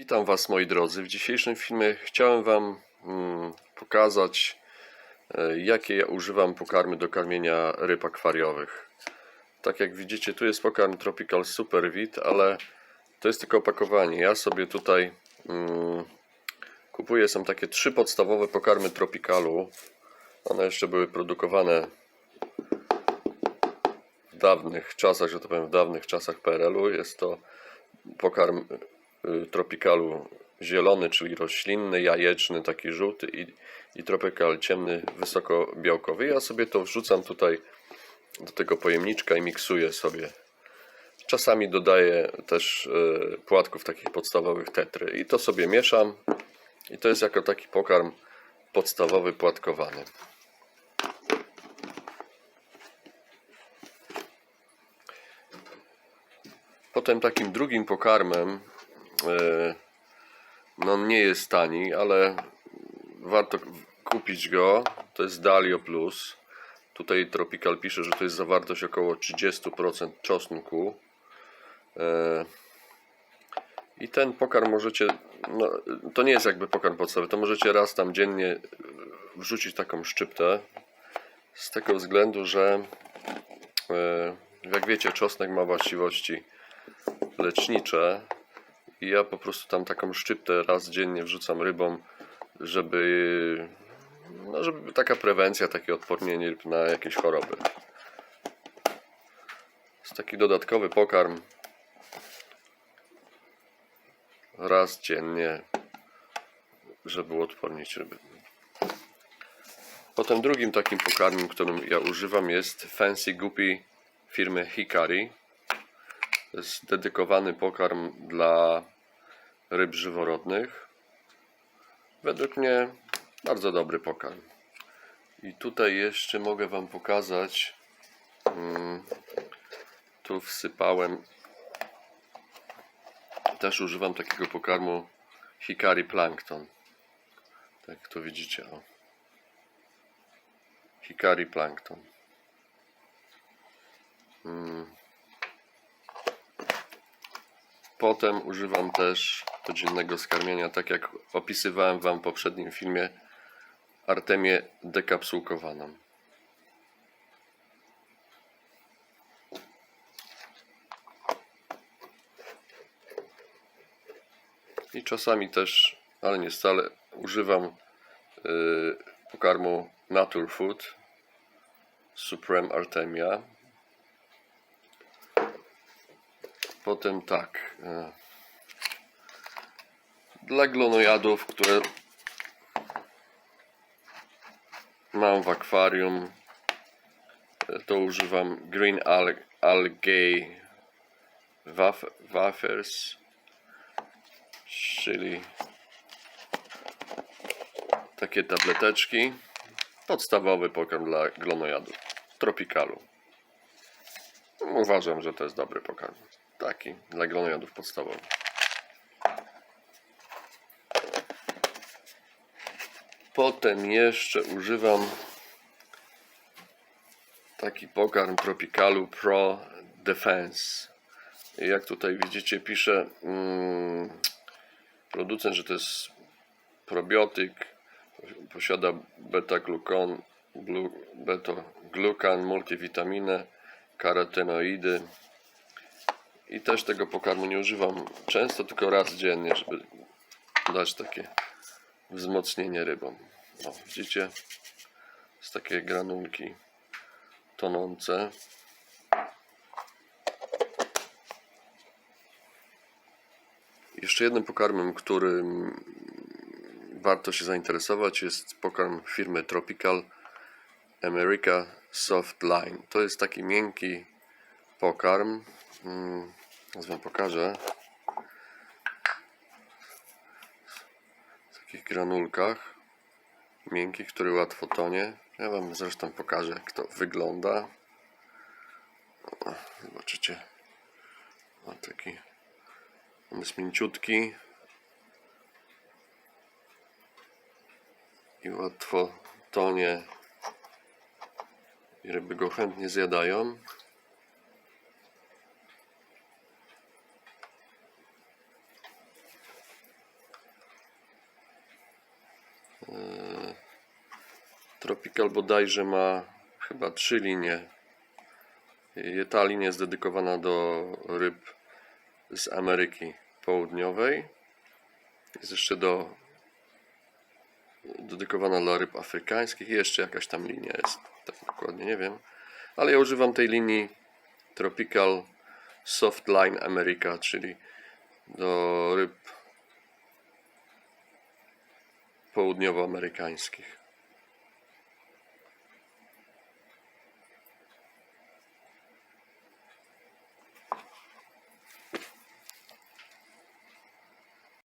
Witam Was moi drodzy. W dzisiejszym filmie chciałem Wam mm, pokazać e, jakie ja używam pokarmy do karmienia ryb akwariowych. Tak jak widzicie tu jest pokarm Tropical Super Vit, ale to jest tylko opakowanie. Ja sobie tutaj mm, kupuję są takie trzy podstawowe pokarmy Tropicalu. One jeszcze były produkowane w dawnych czasach, że to powiem w dawnych czasach PRL-u. Jest to pokarm y, tropicalu zielony, czyli roślinny, jajeczny, taki żółty i, i tropical ciemny, wysoko białkowy. Ja sobie to wrzucam tutaj do tego pojemniczka i miksuję sobie. Czasami dodaję też y, płatków takich podstawowych tetry i to sobie mieszam i to jest jako taki pokarm podstawowy płatkowany. Potem takim drugim pokarmem, no on nie jest tani, ale warto kupić go, to jest Dalio Plus. Tutaj Tropical pisze, że to jest zawartość około 30% czosnku. E, I ten pokarm możecie, no, to nie jest jakby pokarm podstawowy, to możecie raz tam dziennie wrzucić taką szczyptę. Z tego względu, że e, jak wiecie, czosnek ma właściwości lecznicze i ja po prostu tam taką szczyptę raz dziennie wrzucam rybom, żeby, no żeby taka prewencja, takie odpornienie ryb na jakieś choroby. Jest taki dodatkowy pokarm raz dziennie, żeby uodpornić ryby. Potem drugim takim pokarmem, którym ja używam jest Fancy Guppy firmy Hikari. To jest dedykowany pokarm dla ryb żyworodnych. Według mnie bardzo dobry pokarm. I tutaj jeszcze mogę Wam pokazać. mm, Tu wsypałem. Też używam takiego pokarmu Hikari Plankton. Tak tu widzicie. O. Hikari Plankton. Potem używam też codziennego skarmienia, tak jak opisywałem Wam w poprzednim filmie, Artemię dekapsułkowaną. I czasami też, ale nie stale, używam yy, pokarmu Naturfood Supreme Artemia. Potem tak. e, Dla glonojadów, które mam w akwarium, e, to używam Green Al Algae Waf- Wafers, czyli takie tableteczki. Podstawowy pokarm dla glonojadów. Tropicalu. Uważam, że to jest dobry pokarm. Taki dla glonojadów podstawowy. Potem jeszcze używam taki pokarm Tropicalu Pro Defense. Jak tutaj widzicie, pisze mm, producent, że to jest probiotyk, posiada beta-glukan, glu, beta-glukan, multivitaminę, karotenoidy. I też tego pokarmu nie używam często, tylko raz dziennie, żeby dać takie wzmocnienie rybom. O, widzicie? Jest takie granulki tonące. Jeszcze jednym pokarmem, którym warto się zainteresować jest pokarm firmy Tropical America Soft Line. To jest taki miękki pokarm. Zaraz wam pokażę. W takich granulkach miękkich, który łatwo tonie. Ja wam zresztą pokażę jak to wygląda. O, zobaczycie. O, taki on jest mięciutki i łatwo tonie i ryby go chętnie zjadają. Tropical bodajże ma chyba trzy linie. Ta linia jest dedykowana do ryb z Ameryki Południowej. Jest jeszcze do dedykowana dla ryb afrykańskich i jeszcze jakaś tam linia jest. Tak dokładnie nie wiem. Ale ja używam tej linii Tropical Soft Line America, czyli do ryb południowoamerykańskich.